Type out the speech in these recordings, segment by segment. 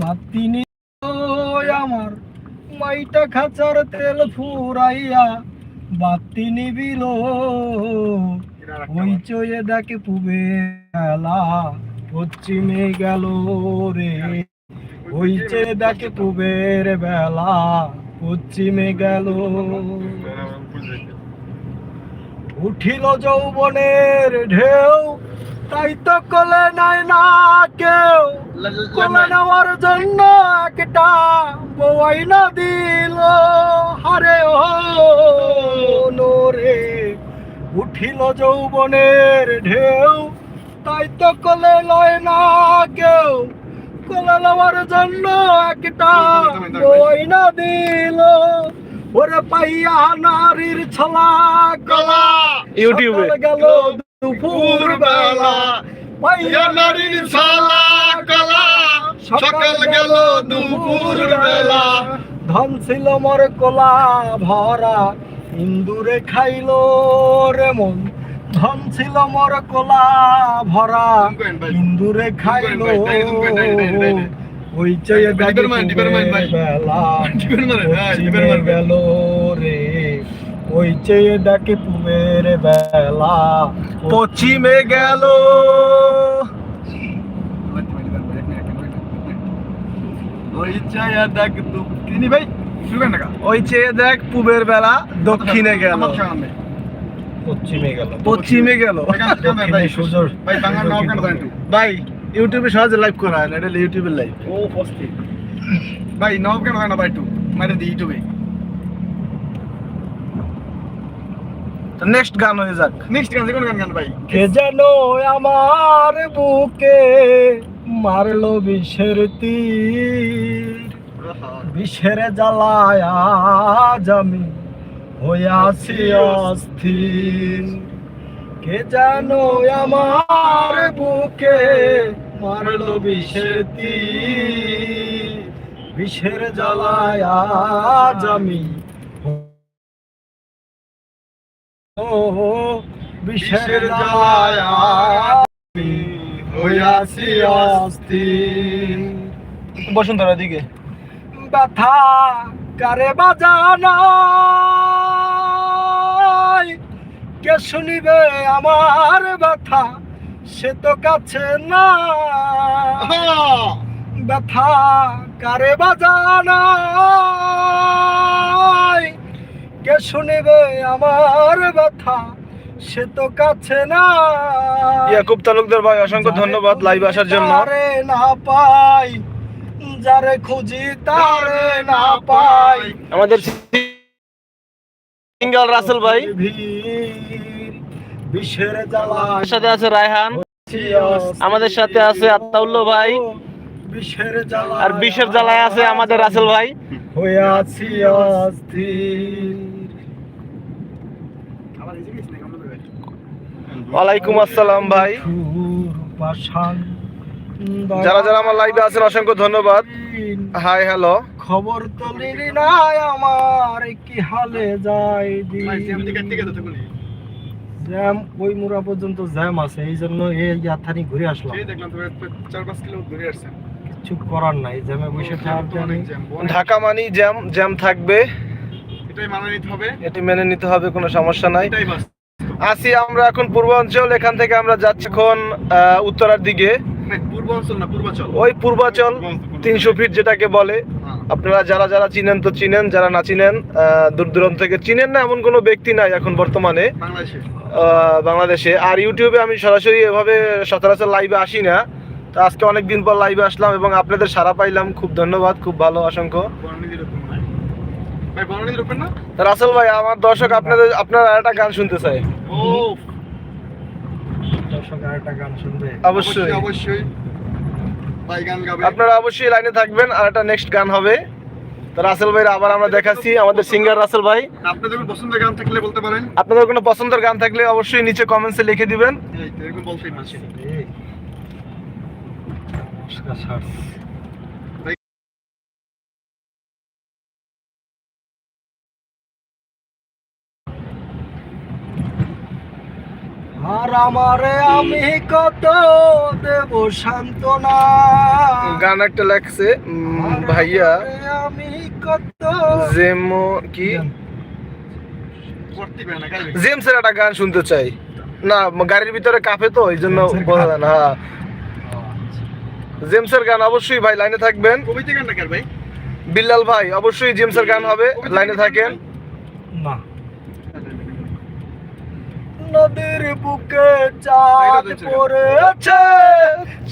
বাতিনি আমার মাইটা খাচার তেল ফুরাইয়া বাতি নিবিল ওই চয়ে দেখে পুবে বেলা পশ্চিমে গেল রে। ওই চেয়ে দেখে পুবের বেলা, পশ্চিমে গেল। উঠিল যৌবনের ঢেউ তাই তো কলে নাই না কেউ। কোলে নেওয়ার জন্য একটা বই না দিল। হারে ও নোরে উঠিল যৌবনের ঢেউ। তাই তো কোলে লয় না কেউ। কোলে নেওয়ার জন্য একটা বই না দিল। ওরে পাইয়া নারীর ছলা গলা। ইউটিউবে। গেল দুপুর বেলা পাইয়া নারীর ছলা গলা সকাল গেল দুপুর বেলা ধন ছিল মোর কোলা ভরা ইন্দুরে খাইলো রে মন ধন ছিল মোর কোলা ভরা ইন্দুরে খাইলো ওই চেয়ে মান, মান। বেলা মান, হ্যাঁ, মান। গেল রে ওই চেয়ে ডাকে পুবের বেলা। পশ্চিমে গেল। ওই চেয়ে দেখ তিনি ভাই? ওই চেয়ে দেখ পূবের বেলা দক্ষিণে গেল। পশ্চিমে গেল। পশ্চিমে গেল। ভাই। ইউটিউবে সহজে লাইভ করা হয় না এটা ইউটিউবের লাইভ ও ভাই নাও কেন হয় না ভাই টু দি ইউটিউবে। নেক্সট গান হয়ে যাক। নেক্সট গান কোন গান গান ভাই। কে যেন আমার বুকে মারলো বিষের তীর? বিষের জ্বালায় আজ আমি হইয়াছি অস্থির। কে যেন আমার বুকে মারলো বিষের তীর? বিষের জ্বালায় আজ আমি বিষের জ্বালায় হইয়াছি অস্থির। বসুন্ধরা দিকে ব্যথা কারে বাজানাই কে শুনিবে আমার ব্যথা? সে তো কাছে না। ব্যথা কারে বাজানাই কে শুনিবে আমার ব্যথা? সে তো কাছে না ইয়াকুব তালুকদার ভাই অসংখ্য ধন্যবাদ লাইভ আসার জন্য। তারে না পাই যারে খুঁজি তারে না পাই। আমাদের সিঙ্গেল রাসেল ভাই। বিষের জ্বালা সাথে আছে রায়হান। আমাদের সাথে আছে আত্মাউল্লাহ ভাই। বিষের জ্বালা আর বিশের জ্বালায় আছে আমাদের রাসেল ভাই। হয়ে আছি অস্থির। ওয়ালাইকুম আসসালাম ভাই। যারা যারা আমার লাইভে আছেন অসংখ্য ধন্যবাদ। হাই হ্যালো খবর তো লিলি নাই আমার কি হালে যায় দিন। জ্যাম ওই মুরা পর্যন্ত জ্যাম আছে এই জন্য এই যাত্রানি ঘুরে আসলাম। কিছু করার নাই জ্যামে বসে ঢাকা মানি জ্যাম জ্যাম থাকবে। এটাই মানা নিতে হবে। এটি মেনে নিতে হবে কোনো সমস্যা নাই। আসি আমরা এখন পূর্বাঞ্চল এখান থেকে আমরা যাচ্ছি এখন উত্তরার দিকে। পূর্বাঞ্চল ওই পূর্বাচল তিনশো ফিট যেটাকে বলে। হ্যাঁ। আপনারা যারা যারা চিনেন তো চিনেন যারা না চিনেন আহ, দূর দূরান্ত থেকে চিনেন না এমন কোনো ব্যক্তি নাই এখন বর্তমানে। বাংলাদেশে? আর ইউটিউবে আমি সরাসরি এভাবে সচরাচর লাইভে আসি না। তো আজকে অনেক দিন পর লাইভে আসলাম এবং আপনাদের সারা পাইলাম। খুব ধন্যবাদ খুব ভালো অসংখ্য। রাসেল ভাই আমার দর্শক আপনাদের আপনার একটা গান শুনতে চাই। দর্শক আর গান শুনবে অবশ্যই। অবশ্যই। ভাই গান গাবে। আপনারা অবশ্যই লাইনে থাকবেন আর একটা নেক্সট গান হবে। তো রাসেল ভাইরা আবার আমরা দেখাচ্ছি আমাদের সিঙ্গার রাসেল ভাই। আপনাদের কোনো পছন্দের গান থাকলে বলতে পারেন। আপনাদের কোনো পছন্দের গান থাকলে অবশ্যই নিচে কমেন্টসে লিখে দিবেন। এই তো এরকম বলতেই পারছি। নমস্কার স্যার আর আমারে আমি কত দেব সান্ত্বনা। গান একটা লাগছে ভাইয়া। আমি কত জেমো কি? জেমসের একটা গান শুনতে চাই। না গাড়ির ভিতরে কাঁপে তো এই জন্য জেমসের বোঝা। যায় না হ্যাঁ। জেমসের গান অবশ্যই ভাই লাইনে থাকবেন। কবিতা গানটা কার ভাই? বিল্লাল ভাই অবশ্যই জেমসের গান হবে লাইনে থাকেন। না। নদীর বুকে চাঁদ পড়েছে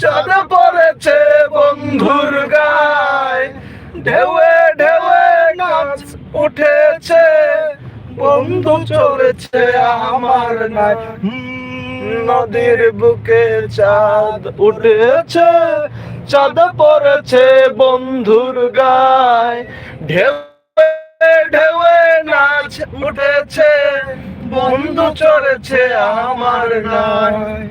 চাঁদ পড়েছে বন্ধুর গায়। ঢেউয়ে ঢেউয়ে নাচ উঠেছে বন্ধু চলেছে আমার নাই নদীর বুকে চাঁদ উঠেছে চাঁদ পড়েছে বন্ধুর গায়। ঢেউ ঢেউয়ে নাচ উঠেছে বন্ধু চড়েছে আমার নাই।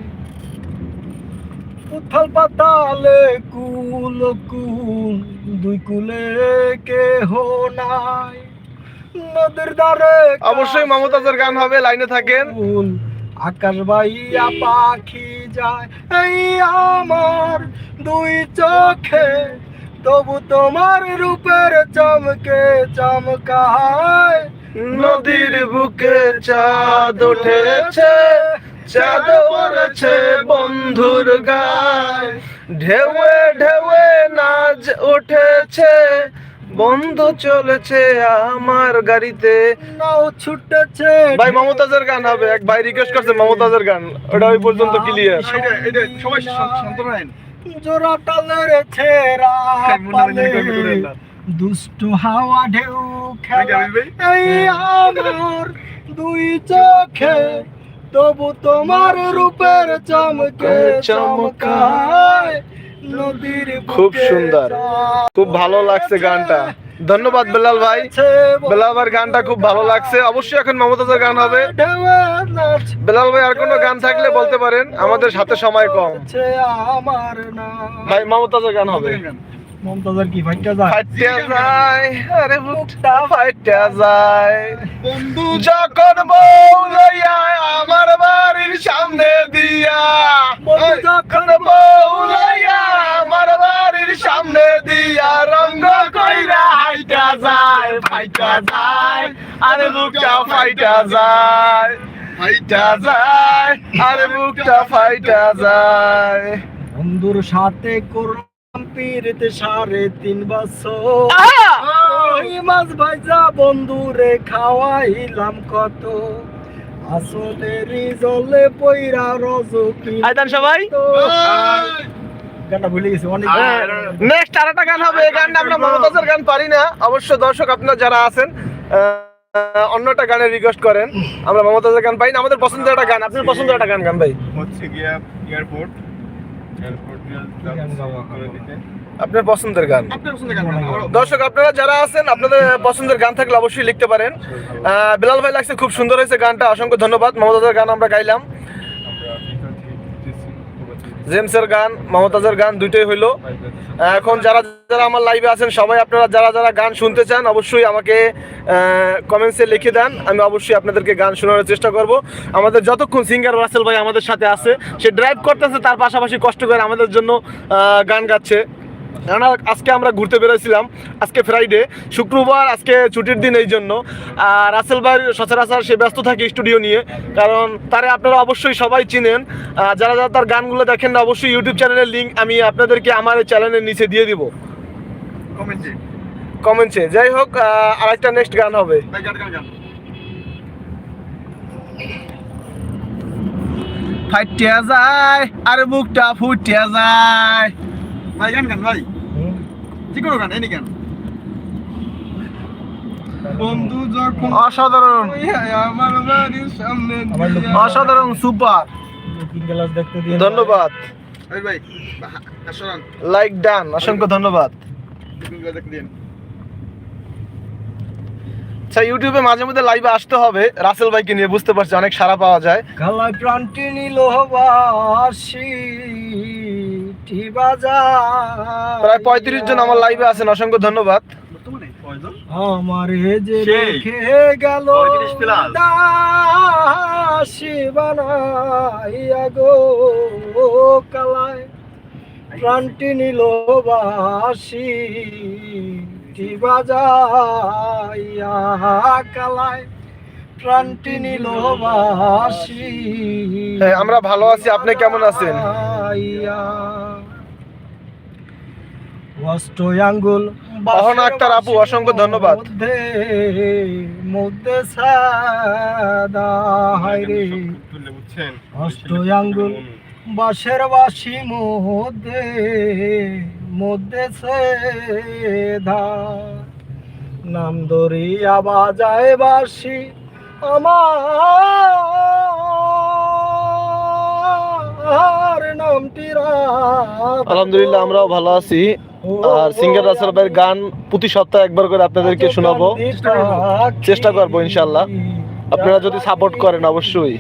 উথাল পাতালে কুল কুল দুই কুলে কেহ নাই। নদীর ধারে অবশ্যই মমতাজের গান হবে লাইনে থাকেন। আকাশ বাইয়া পাখি যায়। এই আমার দুই চোখে তবু তোমার রূপের চমকে চমকায়। নদীর বুকে চাঁদ উঠেছে চাঁদ পড়েছে বন্ধুর গায়। ঢেউয়ে ঢেউয়ে নাচ উঠেছে বন্ধু চলেছে আমার গাড়িতে। নাও ছুটেছে। ভাই মমতাজের গান হবে এক ভাই রিকোয়েস্ট করছে মমতাজের গান ওটা ওই পর্যন্ত ক্লিয়ার সবাই শান্ত রাখেন জোড়া টালের ছেড়া দুষ্ট হাওয়া ঢেউ আমির ভাই? দুই চোখে তবু তোমার রূপের চমকে চমকায়। নদীর খুব সুন্দর। খুব ভালো লাগছে গানটা। ধন্যবাদ বেলাল ভাই। বেলাল ভাইয়ের গানটা খুব ভালো লাগছে। অবশ্যই এখন মমতাজের গান হবে। বেলাল ভাই আর কোনো গান থাকলে বলতে পারেন। আমাদের সাথে সময় কম। ভাই মমতাজের গান হবে। মমতাজের কি ভাইটা যায়? ফাইটে যায় আরে বুকটা ফাইটে যায়। বন্ধু যখন বউ লইয়া আমার বাড়ির সামনে দিয়া বন্ধু যখন বউ লইয়া আমার বাড়ির সামনে দিয়া রঙ্গ কইরা হাইটা যায় ফাইটা যায় আরে বুকটা ফাইটা যায় ফাইটা যায় আরে বুকটা ফাইটা যায়। বন্ধুর সাথে করলাম পিরিতে সাড়ে তিন বছর। ওই মাছ ভাইজা বন্ধুরে খাওয়াইলাম কত। আসলে রিজলে পইরা রজ আইতান সবাই। গানটা ভুলে গেছি অনেক নেক্সট আরেকটা গান হবে এই গানটা আমরা মমতাজের গান পারি না। অবশ্য দর্শক আপনারা যারা আছেন আহ, অন্যটা গানের রিকোয়েস্ট করেন। আমরা মমতাজের গান পাই না আমাদের পছন্দের একটা গান। আপনার পছন্দের একটা গান গান ভাই। হচ্ছে গিয়া এয়ারপোর্ট আপনার পছন্দের গান। দর্শক আপনারা যারা আছেন আপনাদের পছন্দের গান থাকলে অবশ্যই লিখতে পারেন। আহ, বিলাল ভাই লাগছে খুব সুন্দর হয়েছে গানটা। অসংখ্য ধন্যবাদ। মমতাজের গান আমরা গাইলাম। জেমসের গান, মমতাজের গান দুইটাই হইল। এখন যারা যারা আমার লাইভে আছেন, সবাই আপনারা যারা যারা গান শুনতে চান, অবশ্যই আমাকে কমেন্টসে লিখে দেন। আমি অবশ্যই আপনাদেরকে গান শোনানোর চেষ্টা করব। আমাদের যতক্ষণ সিঙ্গার রাসেল ভাই আমাদের সাথে আছে, সে ড্রাইভ করতেছে, তার পাশাপাশি কষ্ট করে আমাদের জন্য গান গাচ্ছে। কেননা আজকে আমরা ঘুরতে বেরোছিলাম আজকে ফ্রাইডে শুক্রবার আজকে ছুটির দিন এই জন্য। আর রাসেল ভাই সচরাচর সে ব্যস্ত থাকে স্টুডিও নিয়ে। কারণ তারে আপনারা অবশ্যই সবাই চিনেন। যারা যারা তার গানগুলো দেখেন না অবশ্যই ইউটিউব চ্যানেলের লিঙ্ক আমি আপনাদেরকে আমার এই চ্যানেলের নিচে দিয়ে দিব। কমেন্টে কমেন্টসে যাই হোক আর একটা নেক্সট গান হবে। ফাইটিয়া যায় আর বুকটা ফুটিয়া যায়। ভাই গান গান ভাই। যে কোনো গান এনি গান। বন্ধু যখন অসাধারণ। আমার বাড়ির সামনে অসাধারণ সুপার। ধন্যবাদ। ভাই ভাই লাইক ডান অসংখ্য ধন্যবাদ। তুমি দেখতে দিন আচ্ছা ইউটিউবে মাঝে মধ্যে লাইভে আসতে হবে। রাসেল ভাইকে নিয়ে বুঝতে পারছি অনেক সারা পাওয়া যায়। নিল বাসি টি বাজার প্রায় পঁয়ত্রিশ জন আমার লাইভে আছেন অসংখ্য ধন্যবাদ। আমার যে সেই। রেখে গেল। দাসী গো কালায়। প্রাণটি নিল বাসি বাজাইয়া কালায়। প্রাণটি নিল বাসি। হ্যাঁ, আমরা ভালো আছি আপনি কেমন আছেন? বাজাইয়া। অষ্ট আঙ্গুল অহনা আক্তার আপু, অসংখ্য ধন্যবাদ। মধ্যে সাদা বুঝছেন আঙ্গুল বাঁশের বাসি মধ্যে মধ্যে সেধা নাম দরিয়া বাজায় বাসি আমার নামটি আলহামদুলিল্লাহ আমরাও ভালো আছি আর সিঙ্গার রাসেল ভাইয়ের গান প্রতি সপ্তাহে একবার করে আপনাদেরকে শোনাবো। চেষ্টা করব। ইনশাল্লাহ। আপনারা যদি সাপোর্ট করেন অবশ্যই।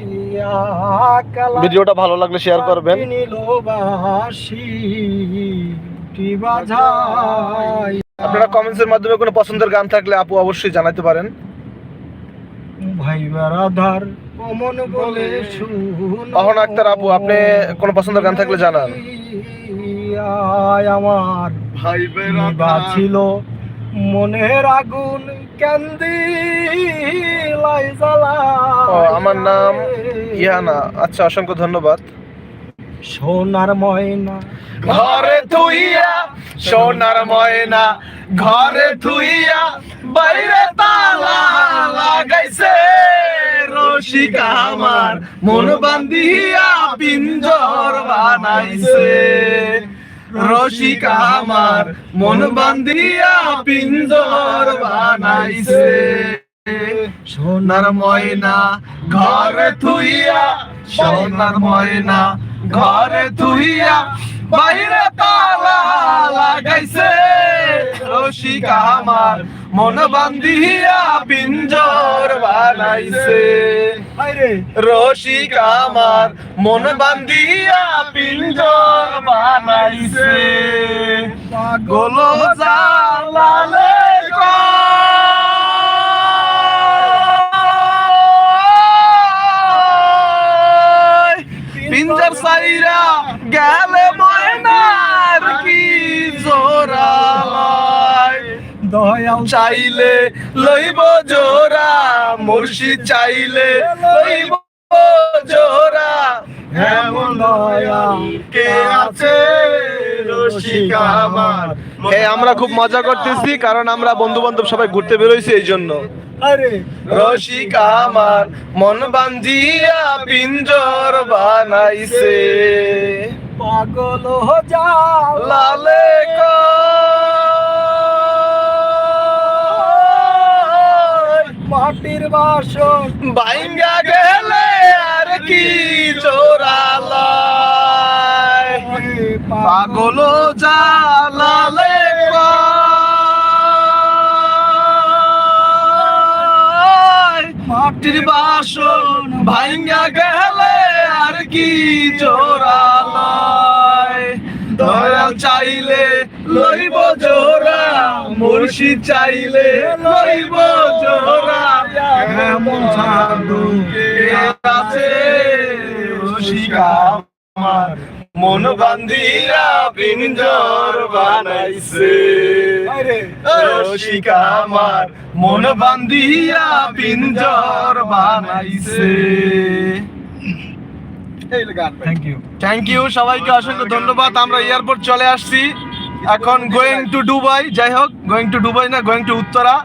ভিডিওটা ভালো লাগলে শেয়ার করবেন। আপনারা কমেন্টসের মাধ্যমে কোনো পছন্দের গান থাকলে আপু অবশ্যই জানাতে পারেন। ভাই অমন বলে শুন। অহনা আক্তার আপু আপনি কোনো পছন্দের গান থাকলে জানান। আমার। ভাই বা ছিল মনের আগুন জ্বালা। আমার নাম ইহানা আচ্ছা অসংখ্য ধন্যবাদ। সোনার ময়না। ঘরে থুইয়া সোনার ময়না। ঘরে থুইয়া বাইরে তালা লাগাইছে রসিকা আমার। মন বান্ধিয়া পিঞ্জর বানাইছে। রসিকা আমার মন বান্ধিয়া পিঞ্জর বানাইছে। সোনার ময়না ঘরে থুইয়া সোনার ময়না ঘরে থুইয়া বাইরে তালা লাগাইছে। রসিকা আমার মন বান্ধিয়া পিঞ্জর বানাইছে। রসিকা আমার মন বান্ধিয়া পিঞ্জর বানাইছে। গোলো জালালে পিঞ্জর সাইরা গেলে ময়নার কি জোরালায় দয়াল চাইলে লইব জোরা মুর্শিদ চাইলে লইব জোরা এমন দয়া কে আছে? রসিকা আমার। খুব মজা করতেছি কারণ আমরা বন্ধু বান্ধব সবাই ঘুরতে বেরোইছি এই জন্য। আরে। রসিকা আমার মন বান্ধিয়া পিঞ্জর বানাইছে। পাগল যা লালে মাটির বাসন। বাইঙ্গা গেলে আর কি পাগল জালালে মাটির বাসন ভাইঙ্গা গেলে আর কি জোরালায়। দয়াল চাইলে লইব জোরা মুর্শিদ চাইলে লইব জোরা এমন আছে? মন বান্ধিয়া পিঞ্জর বানাইছে। আরে রসিকা আমার মন বান্ধিয়া পিঞ্জর বানাইছে। থ্যাংক ইউ থ্যাংক ইউ সবাইকে অসংখ্য ধন্যবাদ। আমরা এয়ারপোর্ট চলে আসছি। এখন গোয়িং টু দুবাই যাই হোক গোয়িং টু দুবাই না গোয়িং টু উত্তরা।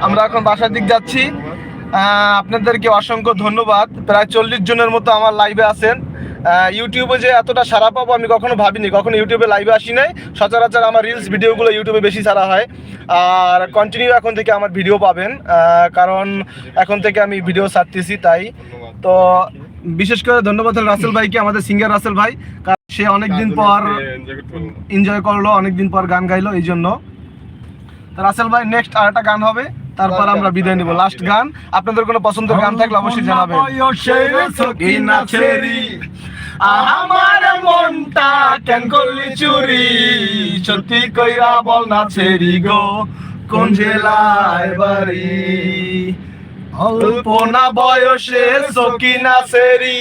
আমরা এখন বাসার দিক যাচ্ছি। আহ, আপনাদেরকে অসংখ্য ধন্যবাদ। প্রায় চল্লিশ জনের মতো আমার লাইভে আছেন। ইউটিউবে যে এতটা সারা পাবো আমি কখনো ভাবিনি কখনো ইউটিউবে লাইভে আসি নাই। সচরাচর আমার রিলস ভিডিওগুলো ইউটিউবে বেশি ছাড়া হয়। আর কন্টিনিউ এখন থেকে আমার ভিডিও পাবেন আহ, কারণ এখন থেকে আমি ভিডিও ছাড়তেছি তাই। তো বিশেষ করে ধন্যবাদ রাসেল ভাইকে আমাদের সিঙ্গার রাসেল ভাই কারণ সে অনেকদিন পর এনজয় করল অনেকদিন পর গান গাইলো এই জন্য। রাসেল ভাই নেক্সট আরেকটা গান হবে তারপর আমরা বিদায় নিব। লাস্ট গান। আপনাদের কোনো পছন্দের গান থাকলে অবশ্যই জানাবেন। আমার মনটা কেন করলি চুরি? সত্যি কইরা বল না ছেড়ি গো কোন জেলায় বাড়ি? অল্প না বয়সে সকিনা সেরি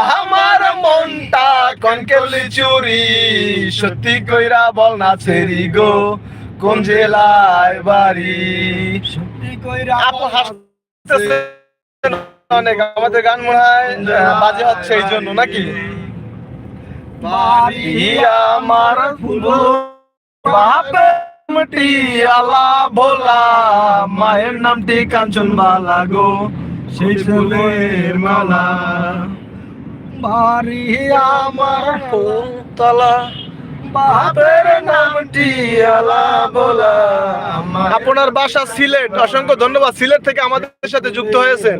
আমার মনটা কনকেলি চুরি? সত্যি কইরা বল না ছেড়ি গো কোন জেলায় বাড়ি? সত্যি কইরা আপু হাসতেছেন। অনেক আমাদের গান মনে হয় বাজে হচ্ছে এই জন্য, নাকি? আমার আলা মায়ের নামটি কাঞ্চন বালা গো, সেই ফুলের মালা। বাড়ি আমার তালা বাপের নামটি আলা আপনার বাসা সিলেট। অসংখ্য ধন্যবাদ। সিলেট থেকে আমাদের সাথে যুক্ত হয়েছেন।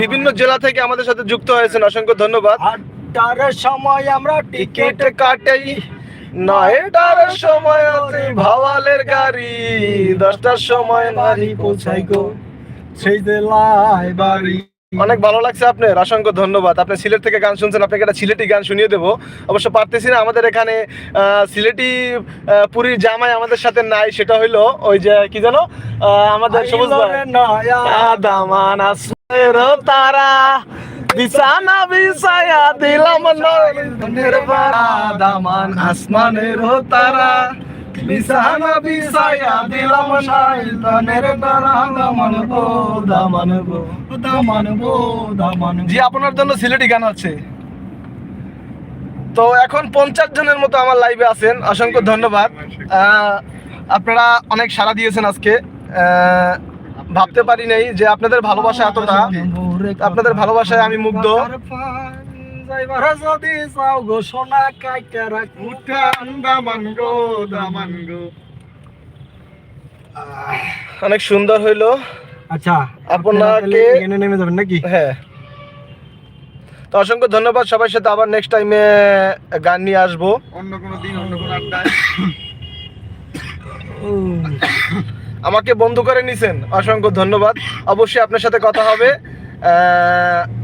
বিভিন্ন জেলা থেকে আমাদের সাথে যুক্ত হয়েছেন। অসংখ্য ধন্যবাদ। আটটার সময় আমরা টিকিট কাটাই। নয়টার সময় আছে ভাওয়ালের গাড়ি। দশটার সময় বাড়ি পৌঁছাই গো। সেই জেলায় বাড়ি। অনেক ভালো লাগছে আপনার অসংখ্য ধন্যবাদ। আপনি সিলেট থেকে গান শুনছেন আপনাকে একটা সিলেটি গান শুনিয়ে দেবো। অবশ্য পারতেছি না আমাদের এখানে সিলেটি পুরীর জামাই আমাদের সাথে নাই সেটা হইল ওই যে কি জানো আহ, আমাদের সবুজ। দামান তারা বিছানা বিছায়া দিলাম দামান আসমানের তারা। জি, আপনার জন্য সিলেটি গান আছে। তো এখন পঞ্চাশ জনের মতো আমার লাইভে আছেন, অসংখ্য ধন্যবাদ। আপনারা অনেক সাড়া দিয়েছেন আজকে। ভাবতে পারি নাই যে আপনাদের ভালোবাসা এতটা। আপনাদের ভালোবাসায় আমি মুগ্ধ। যাইবার যদি চাও গো সোনা কাইটা রাখ উঠান দামান গো দামান গো। অনেক সুন্দর হইল। আচ্ছা আপনাকে- এখানে নেমে যাবেন নাকি? হ্যাঁ। তো অসংখ্য ধন্যবাদ সবার সাথে আবার নেক্সট টাইমে গান নিয়ে আসব। অন্য কোনো দিন অন্য কোনো আড্ডায়। আমাকে বন্ধু করে নিছেন অসংখ্য ধন্যবাদ। অবশ্যই আপনার সাথে কথা হবে। আহ,